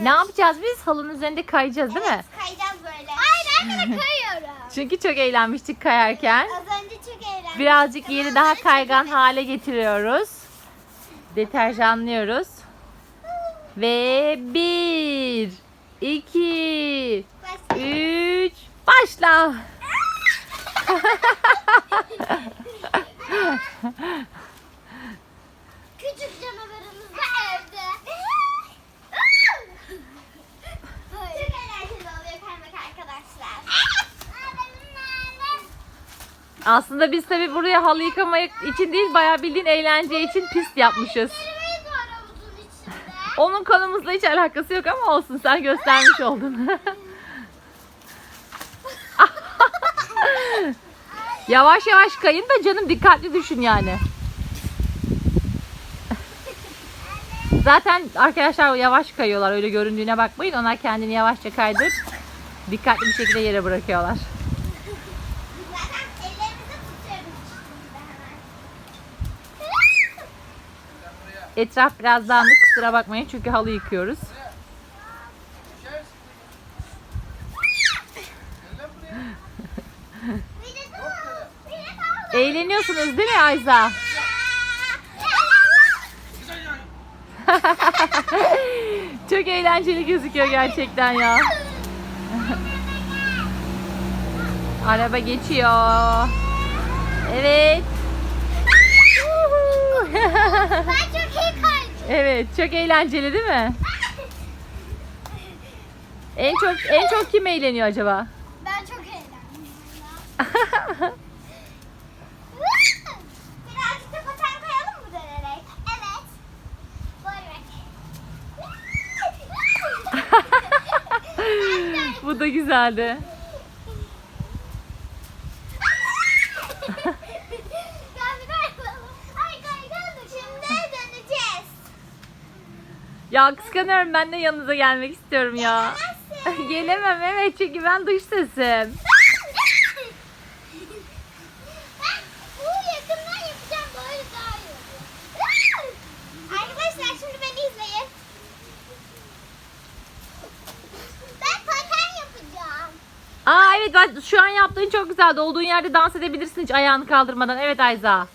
Ne yapacağız biz? Halının üzerinde kayacağız değil mi? Kayacağız böyle. Hayır ben de kayıyorum. Çünkü çok eğlenmiştik kayarken. Az önce çok eğlendim. Birazcık yeri daha kaygan hale getiriyoruz. Deterjanlıyoruz. Ve bir, iki, Başla. üç, başla. Küçük canavarımız da evde. Çok eğlenceli oluyor kaymak arkadaşlar. Aslında biz tabi buraya halı yıkamak için değil bayağı bildiğin eğlence için pist yapmışız. Onun konumuzla hiç alakası yok ama olsun sen göstermiş oldun. yavaş yavaş kayın da canım dikkatli düşün yani. Zaten arkadaşlar yavaş kayıyorlar öyle göründüğüne bakmayın. Onlar kendini yavaşça kaydırıp dikkatli bir şekilde yere bırakıyorlar. Etraf biraz dağınık kusura bakmayın çünkü halı yıkıyoruz. Eğleniyorsunuz değil mi Ayza? Çok eğlenceli gözüküyor gerçekten ya. Araba geçiyor. Evet. Ben çok iyi kaydım. evet, çok eğlenceli değil mi? En çok en çok kim eğleniyor acaba? Ben çok eğlendim. Birazcık da paten kayalım mı dönerek? Evet. Bu da güzeldi. Gel bir daha yapalım. Ay kaygan Şimdi döneceğiz. Ya kıskanıyorum ben de yanınıza gelmek istiyorum ya. Gelemem evet çünkü ben dış sesim. ben bu yakından yapacağım böyle daha iyi olur. Arkadaşlar şimdi beni izleyin. Ben paten yapacağım. Aa evet bak şu an yaptığın çok güzeldi. Olduğun yerde dans edebilirsin hiç ayağını kaldırmadan. Evet Ayza.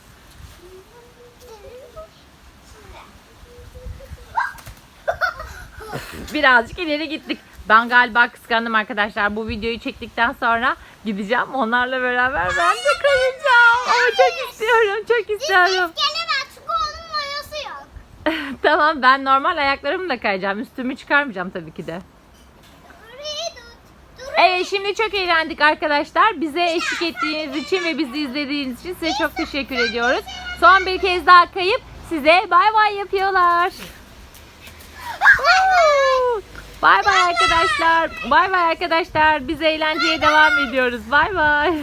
Birazcık ileri gittik. Ben galiba kıskandım arkadaşlar. Bu videoyu çektikten sonra gideceğim. Onlarla beraber ben de kayacağım. Ama çok istiyorum. Çok istiyorum. Tamam ben normal ayaklarımla kayacağım. Üstümü çıkarmayacağım tabii ki de. Evet şimdi çok eğlendik arkadaşlar. Bize eşlik ettiğiniz için ve bizi izlediğiniz için size çok teşekkür ediyoruz. Son bir kez daha kayıp size bay bay yapıyorlar. Bay bay arkadaşlar. Bay bay arkadaşlar. Biz eğlenceye devam ediyoruz. Bay bay.